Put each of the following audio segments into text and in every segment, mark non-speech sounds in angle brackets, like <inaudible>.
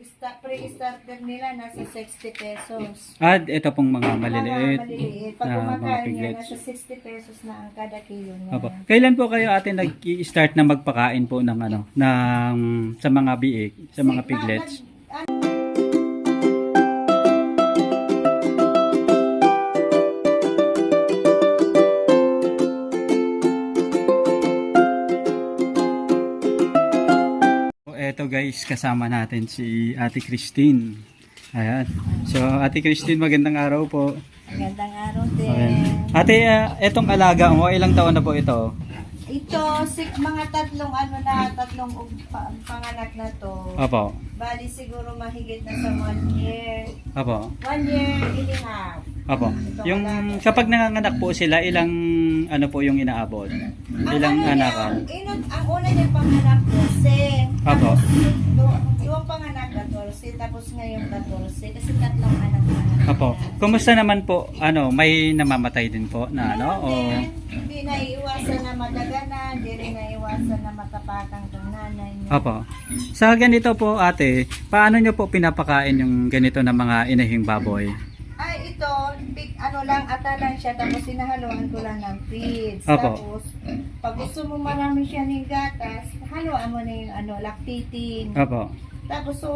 sta- pre-starter nila nasa 60 pesos. At ito pong mga Mga maliliit. maliliit. Pag mga kumakain yan, piglets. nasa 60 pesos na ang kada kilo niya. Opo. Kailan po kayo ate nag-start na magpakain po ng ano, ng sa mga biik, sa mga piglets? na- nag- Eto guys, kasama natin si Ate Christine. Ayan. So, Ate Christine, magandang araw po. Magandang araw din. Ayan. Ate, ah, etong alaga mo, ilang taon na po ito? Ito, si, mga tatlong ano na, tatlong ug- pa- panganak na to. Opo. Bali siguro mahigit na sa one year. Opo. One year and a half. Opo. Yung kapag nanganganak po sila, ilang ano po yung inaabot? Ilang ang, ano niya, Ang, ang una niyang panganak 12. Apo. Tapos, do- yung panganak 14, tapos ngayon 14. Kasi tatlong anak na. Opo. Kumusta naman po? Ano, may namamatay din po na ano? O Hindi na iwasan na madaganan, hindi rin na matapakan ng nanay niya. Opo. Sa ganito po ate, paano nyo po pinapakain yung ganito na mga inahing baboy? Ito, big, ano lang, ata lang siya, tapos sinahaluan ko lang ng feeds. Apo. Tapos, pag gusto mo marami siya ng gatas, haluan mo na yung ano, lactating. Opo. Tapos, so,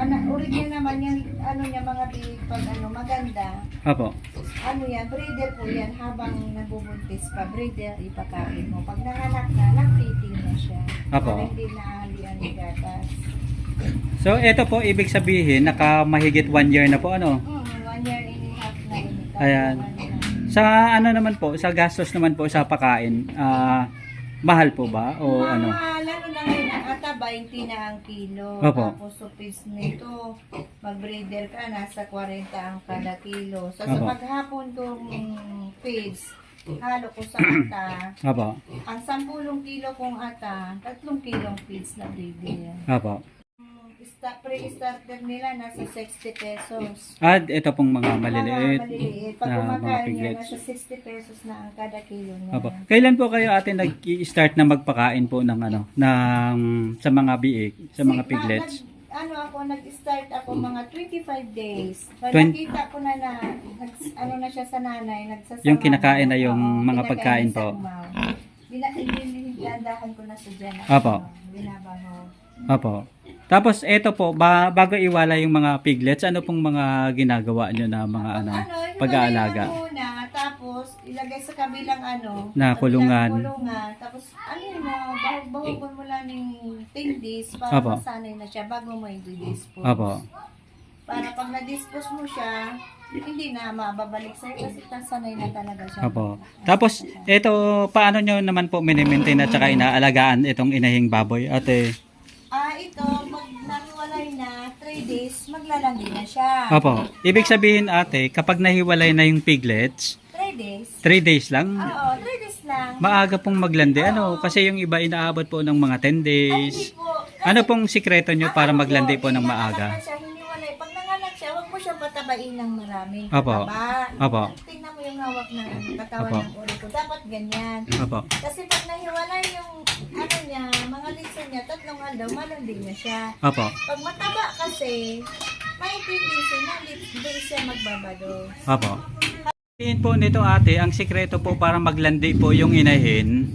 ano, original naman yan, ano niya, mga big, pag ano, maganda. Opo. Ano yan, breeder po yan, habang nagbubuntis pa, breeder, ipakain mo. Pag nanganak na, lactating na siya. Apo. Para hindi nahalian ng gatas. So ito po ibig sabihin naka mahigit one year na po ano? Hmm, one year and a half na rin. ito. Ayan. Sa ano naman po, sa gastos naman po sa pakain, ah, mahal po ba o Mga, ano? lalo na ngayon, ang ata 20 na ang kilo. Opo. Tapos supis nito, mag-breeder ka, nasa 40 ang kada kilo. So, sa Opo. paghapon kong feeds, halo ko sa <clears throat> ata, Opo. ang 10 kilo kong ata, 3 kilong feeds na breeder. Opo. Mm, sta- pre-starter nila nasa 60 pesos. At ito pong mga Mga maliliit. maliliit. Pag na mga kumakain yan, piglets. nasa 60 pesos na ang kada kilo niya. Opo. Kailan po kayo ate nag-start na magpakain po ng ano, ng sa mga biik, sa mga Si- piglets? Na, nag, ano ako, nag-start ako mga 25 days. Pag Twen- nakita ko na na, nag, ano na siya sa nanay, nagsasama. Yung kinakain na yung Oo, mga kinakain pagkain sa po. umaw. Bina, dinadahan ko na sa dyan. Opo. Binabaho. Opo. Tapos ito po, ba, bago iwala yung mga piglets, ano pong mga ginagawa nyo na mga ano, hiwalayan pag-aalaga? muna, tapos ilagay sa kabilang ano, Na kulungan. kulungan. Tapos ano mo, bahog-bahogon mo lang ng 10 days para Opo. masanay na siya bago mo i-dispose. Opo. Para pag na-dispose mo siya, hindi na mababalik sa'yo kasi sanay na talaga siya. Opo. Tapos, ito, paano nyo naman po minimaintain at saka inaalagaan itong inahing baboy? Ate, Ah, ito, 3 days, maglalandi na siya. opo. Ibig sabihin ate, kapag nahiwalay na yung piglets, 3 days? 3 days lang, Oo, 3 days lang. maaga pong maglandi. Ano? Kasi yung iba inaabot po ng mga 10 Ay, days. po. Ano pong sikreto nyo para Ano maglandi po ng maaga? na siya, hiniwalay. Pag nanganak siya, huwag mo siya patabain ng marami. Opo. Pataba. Opo. Tingnan yung hawak ng katawan Opo. ng uri ko. Dapat ganyan. Opo. Kasi pag nahiwalay yung ano niya, mga litso niya, tatlong araw, malandi na siya. Opo. Pag mataba kasi, may tendency na hindi siya magbabado. Opo. Sabihin po nito ate, ang sikreto po para maglandi po yung inahin,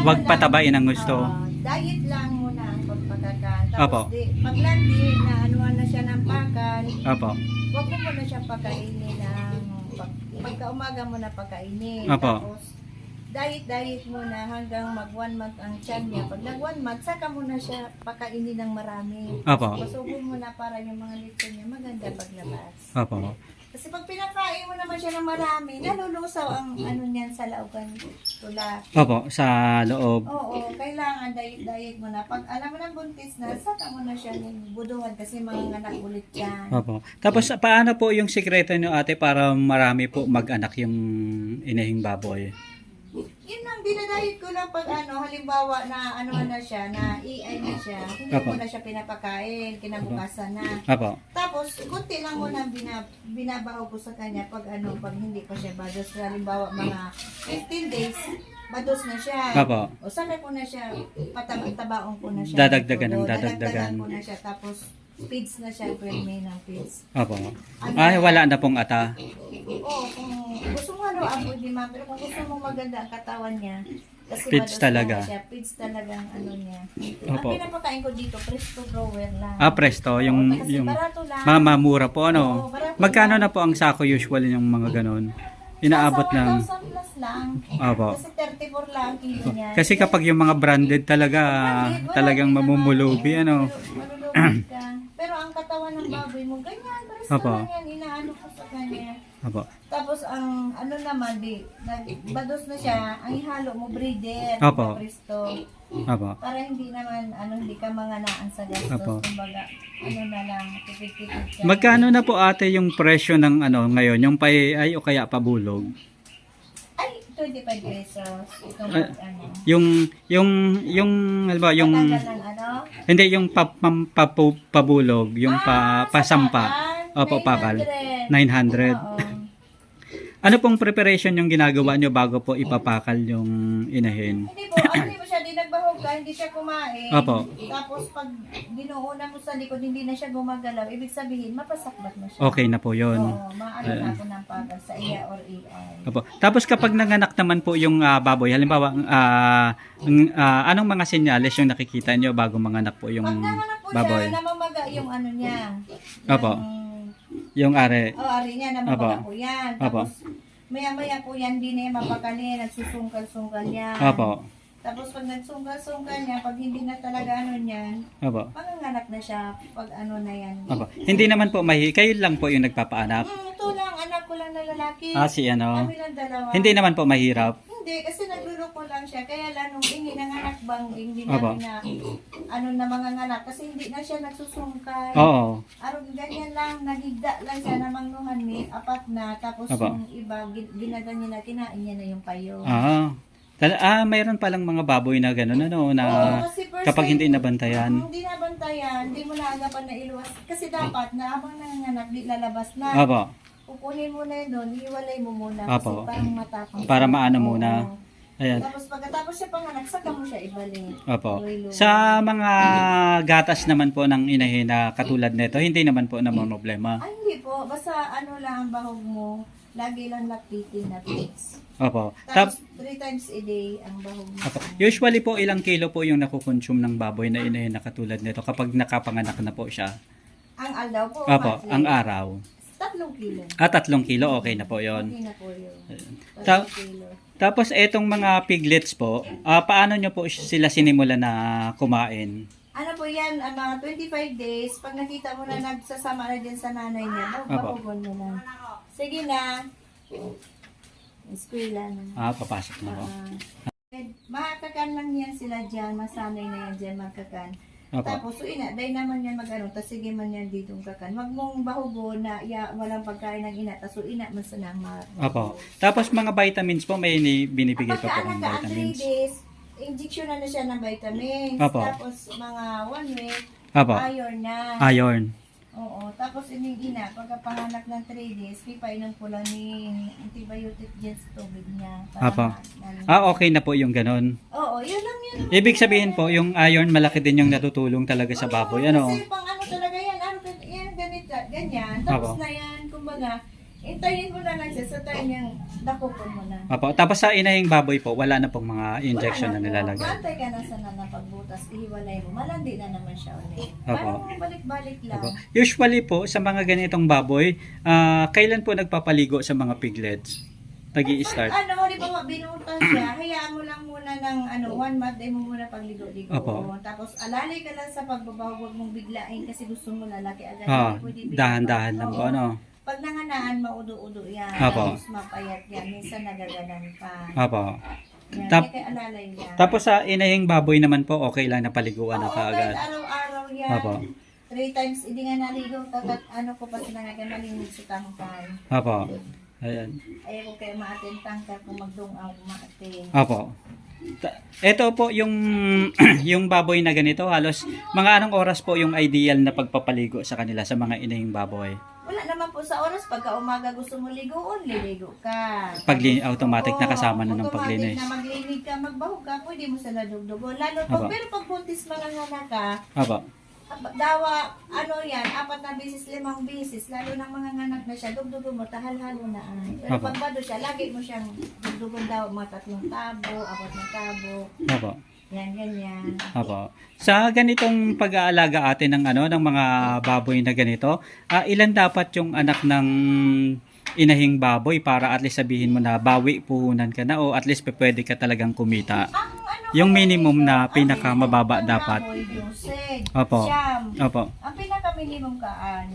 huwag lang? patabain ang gusto. Oo, diet lang muna ang pagpakakan. Tapos Opo. di, paglandi na anuan na siya ng pakan, Opo. Huwag mo muna siyang pakainin ng pag, pagka umaga mo na pakainin. Apo. Tapos, diet-diet muna hanggang mag one month ang tiyan niya. Pag nag one month, saka mo na siya pakainin ng marami. Apo. Pasubong mo na para yung mga lito niya maganda paglabas. Opo. Kasi pag pinakain mo naman siya ng marami, nalulusaw ang ano niyan sa laugan tula. Opo, sa loob. Oo, kailangan diet-diet mo na. Pag alam mo ng buntis na, saka mo na siya ng buduhan kasi mga anak ulit yan. Opo. Tapos paano po yung sikreto nyo ate para marami po mag-anak yung inahing baboy? Yun lang, dinadayit ko lang pag ano, halimbawa na ano na siya, na EI na siya, hindi Apo. mo na siya pinapakain, kinabukasan na. Opo. Tapos, kunti lang mo na binab binabaho ko sa kanya pag ano, pag hindi pa siya bados. Halimbawa, mga 15 days, bados na siya. Opo. O sakay ko na siya, pataba-tabaon ko na siya. Dadagdagan ng Oo, dadagdagan. ko na siya. Tapos, Feeds na siya, pwede ng feeds. Opo. Ay, wala na pong ata. Oo, kung gusto mo ano, abo di ma, pero kung gusto mo maganda ang katawan niya, kasi Feeds madas talaga. na siya, feeds talagang ano niya. Opo. Ang pinapakain ko dito, presto grower lang. Ah, presto, yung, Oo, kasi yung barato lang. mama, mura po, Oo, ano? barato Magkano na po ang sako usually yung mga ganon? Inaabot Nasa ng... 1,000 plus lang. Opo. Kasi 34 lang ang kilo niya. Kasi kapag yung mga branded talaga, talagang mamumulubi, ano? Malulubi ka. Katawan ng baboy mo, ganyan. Pares Opo. lang yan, inaano ko sa kanya. Opo. Tapos ang ano naman, di, nagbados na siya, ang ihalo mo breeder. Na Presto. Opo. Para hindi naman, ano, hindi ka mga naan sa gastos. Opo. Kumbaga, ano na lang, tipid-tipid siya. Magkano na po ate yung presyo ng ano ngayon, yung pay ay o kaya pabulog? Ay, 25 pesos. Itong Ay. ano. Yung yung yung halimbawa yung ng ano? hindi yung pa, pam- papu- pabulog, yung Ah, pa sa pasampa. Opo, pakal. 900. 900. Oo. Ano pong preparation yung ginagawa nyo bago po ipapakal yung inahin? Hindi po, ano mo siya, di nagbahog ka, hindi siya kumain. Opo. Tapos pag binuuna mo sa likod, hindi na siya gumagalaw. Ibig sabihin, mapasakbat na siya. Okay na po yun. Oo, maano na ako ng pagal sa iya or AI. Opo. Tapos kapag nanganak naman po yung ah, baboy, halimbawa, ah, ang, ah, anong mga senyales yung nakikita nyo bago manganak po yung Pag nanganak po baboy? siya, namamaga yung ano niya. Opo. Yung, Yung are. oh, ari niya, namamaga Opo. po yan. Opo. Tapos, maya-maya po yan, di na yan mapakali, nagsusungkal-sungkal yan. Opo. Tapos pag nagsungkal-sungkal niya, pag hindi na talaga ano niyan, Opo. panganganak na siya pag ano na yan. Opo. Hindi naman po mahi, kayo lang po yung nagpapaanak. Hmm, ito lang, anak ko lang na lalaki. Ah, si ano. Kami lang dalawa. Hindi naman po mahirap. Hindi, kasi nagluloko lang siya. Kaya lang nung ingi ng anak bang, hindi namin na, ano na mga nganak. Kasi hindi na siya nagsusungkay. Oo. Araw ganyan lang, nagigda lang siya na mangnuhan ni apat na. Tapos Aba. yung iba, gin- ginaganyan na, kinain niya na yung payo. Ah. Tal- ah, mayroon palang mga baboy na gano'n ano na Oo, kasi first kapag time- hindi nabantayan. Hindi nabantayan, hindi mo naagapan na iluwas. Kasi dapat na habang nanganganak, di lalabas na. Opo. Kukunin mo na yun doon, hiwalay mo muna. Apo. Kasi parang matapang. Para maano Oo. muna. Ayan. Tapos pagkatapos siya panganak, saka mo siya ibalik. Opo. Sa mga gatas naman po ng inahin na katulad nito, hindi naman po naman problema. Ay, hindi po. Basta ano lang ang bahog mo. Lagi lang lactating na pigs. Opo. Tap, Tapos, three times a day ang bahog mo. opo. Usually po ilang kilo po yung nakukonsume ng baboy na inahin na katulad nito kapag nakapanganak na po siya. Ang aldaw po, Opo, monthly, ang araw. tatlong kilo. Ah, tatlong kilo, okay na po yon. Okay na po yun. Ta- Tatlong kilo. Tapos etong mga piglets po, ah, paano nyo po sila sinimula na kumain? Ano po yan, ang mga 25 days, pag nakita mo na nagsasama na din sa nanay niya, Opo. bahugon mo na. Sige na. Eskwela na. Ah, papasok na po. Ah. makakakan lang yan sila dyan, masanay na yan dyan magkakan. Opo. Tapos, so ina, dahil naman yan mag-ano, tas sige man yan ditong kakan. Wag mong bahugo na ya, walang pagkain ng ina, tas so ina, mas na ma. Opo. Tapos mga vitamins po, may ni- binibigay pa po Pagka ng anak ka, ang 3 vitamins. days, injection na na siya ng vitamins. Opo. Tapos, mga 1 week, Opo. iron na. Iron. Oo. Tapos, ining ina, pagka panganak ng 3 days, pipainom ko lang ni antibiotic sa tubig niya. Para Opo. ma- ano. Ah, okay na po yung ganon. Oo, yun lang yun. Ibig sabihin po, yung iron malaki din yung natutulong talaga sa baboy. Ano? Kasi pang ano talaga yan, ano, yan, ganito, ganyan. Tapos Opo. na yan, kumbaga, intayin mo na lang siya sa time niyang dakupon mo na. Opo. Tapos sa inahing baboy po, wala na pong mga injection na nilalagay. Maantay ka na sa na pagbutas, ihiwalay mo. Malandi na naman siya ulit. Opo. Parang balik-balik lang. Opo. Usually po, sa mga ganitong baboy, ah, kailan po nagpapaligo sa mga piglets? nag start Ano, di ba binutas siya, hayaan mo lang muna ng ano, one month, ay mo muna pagligo-ligo. Opo. Tapos alalay ka lang sa pagbabaw, huwag mong biglain kasi gusto mo lalaki agad. Ah, Hindi pwede bigla- dahan-dahan lang po, Oo. ano? Pag nanganaan, maudo-udo yan. Opo. Tapos mapayat yan. Minsan nagaganan pa. Opo. Yan, Tap- kaya alalay yan. Tapos sa inahing baboy naman po, okay lang na Oo, kahit kaagad. araw-araw yan. Opo. Three times, hindi nga naligo. Kagat, ano ko pa sinangagan, malinig sa tangkay. Opo. Ayan. Ayaw ko kayo maatin tangkay kung magdungaw, maatin. Ta- Ito po yung <clears throat> yung baboy na ganito, halos mga anong oras po yung ideal na pagpapaligo sa kanila sa mga inahing baboy? Wala naman po sa oras. Pagka umaga gusto mo ligoon, liligo ka. Pagli automatic na kasama na ng automatic paglinis. na maglinig ka, magbahog ka, pwede mo sila dugdugo. Lalo pag, Opo. pero pag buntis mga nga ka, Opo. dawa, ano yan, apat na bisis, limang bisis, lalo ng mga nganak na siya, dugdugon mo, tahal-halo na ay. Pero Apo. pag bado siya, lagi mo siyang dugdugon daw, mga tatlong tabo, apat na tabo, Opo. Yan, ganyan. Opo. Sa ganitong pag-aalaga atin ng ano ng mga baboy na ganito, ah, ilan dapat yung anak ng inahing baboy para at least sabihin mo na bawi puhunan ka na o at least pwede ka talagang kumita. Ang ano, Yung minimum na ang pinakamababa minimum dapat. baboy, 12, Opo. siyam. Opo. Ang pinaka-minimum kaan,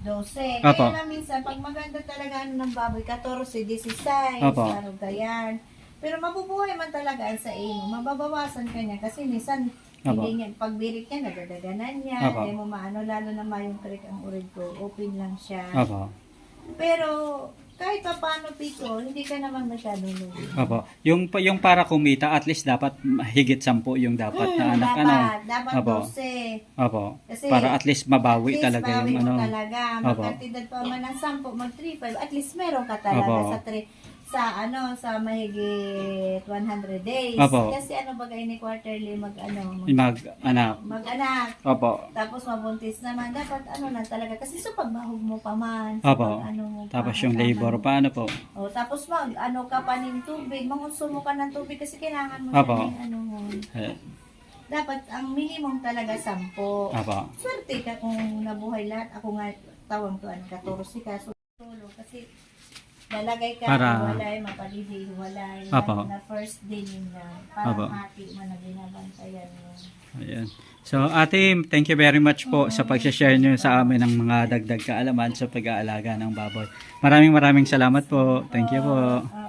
12. Opo. Kaya lang minsan, pag maganda talaga ano ng baboy, 14, 16, Opo. ano ganyan. Pero mabubuhay man talaga sa ino. Mababawasan ka niya kasi minsan Opo. hindi niya, pagbirit niya, nadadaganan niya. Opo. Hindi mo maano, lalo na mayong creek ang urid ko. Open lang siya. Opo. Pero kahit pa paano pito, hindi ka naman masyadong lugi. Opo. Yung yung para kumita at least dapat higit 10 yung dapat na anak Hmm, dapat, ano. dapat Opo. 12. Opo. Kasi Para at least mabawi At least, talaga bawi yung mo ano. talaga. Opo. Magkantidad pa man ng 10, mag 3, 5, at least meron ka talaga Opo. sa 3 sa ano sa mahigit 100 days. Opo. Kasi ano bagay ni quarterly mag ano mag, Mag anak. mag-anak. Opo. Tapos mabuntis naman dapat ano na talaga kasi so pagbahog mo pa man. so Opo. pag ano mo pa, Tapos yung tama labor mo. pa ano po. O, tapos mag ano ka pa ng tubig, mangonsumo ka ng tubig kasi kailangan mo Opo. na ng ano mo. Eh, Dapat ang minimum talaga 10. Opo. Swerte ka kung nabuhay lahat. Ako nga, tawang to, ano, 14 ka. So, tulog. Kasi, lalagay ka, Para- hiwalay, mapalidi, hiwalay. Apo. Lalo na first day nila. Parang Apo. hati mo na binabantayan mo. Ayan. So, ate, thank you very much po sa pag-share nyo sa amin ng mga dagdag kaalaman sa pag-aalaga ng baboy. Maraming maraming salamat po. Thank you po. Ah,